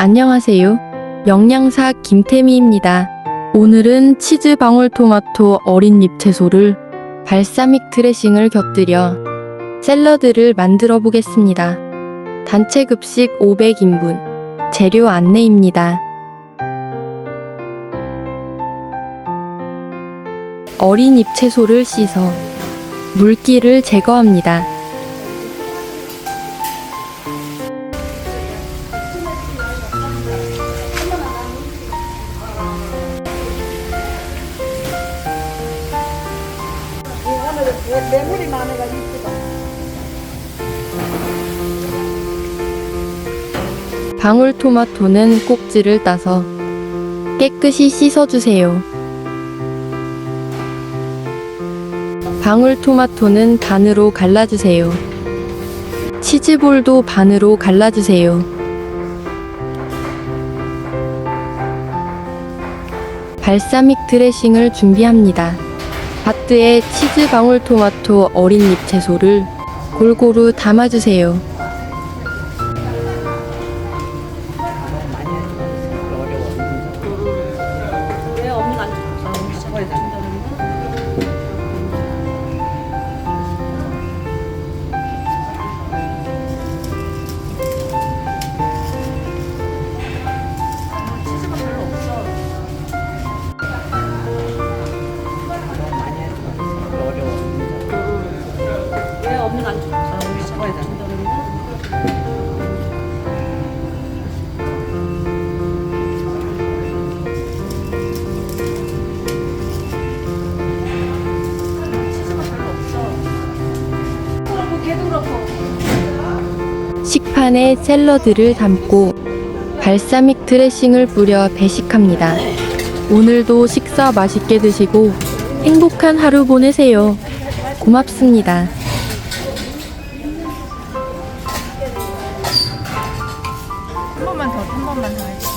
안녕하세요. 영양사 김태미입니다. 오늘은 치즈 방울토마토 어린 잎 채소를 발사믹 드레싱을 곁들여 샐러드를 만들어 보겠습니다. 단체 급식 500인분. 재료 안내입니다. 어린 잎 채소를 씻어 물기를 제거합니다. 메모리 많아가 이쁘다. 방울토마토는 꼭지를 따서 깨끗이 씻어주세요. 방울토마토는 반으로 갈라주세요. 치즈볼도 반으로 갈라주세요. 발사믹 드레싱을 준비합니다. 바트에 치즈 방울토마토 어린 잎 채소를 골고루 담아주세요. 왜 언니가 안 줬어? 왜 언니가 안 별로 없어. 그렇고 걔도 그렇고. 식판에 샐러드를 담고 발사믹 드레싱을 뿌려 배식합니다. 오늘도 식사 맛있게 드시고 행복한 하루 보내세요. 고맙습니다. 더 한 번만 더 해주세요.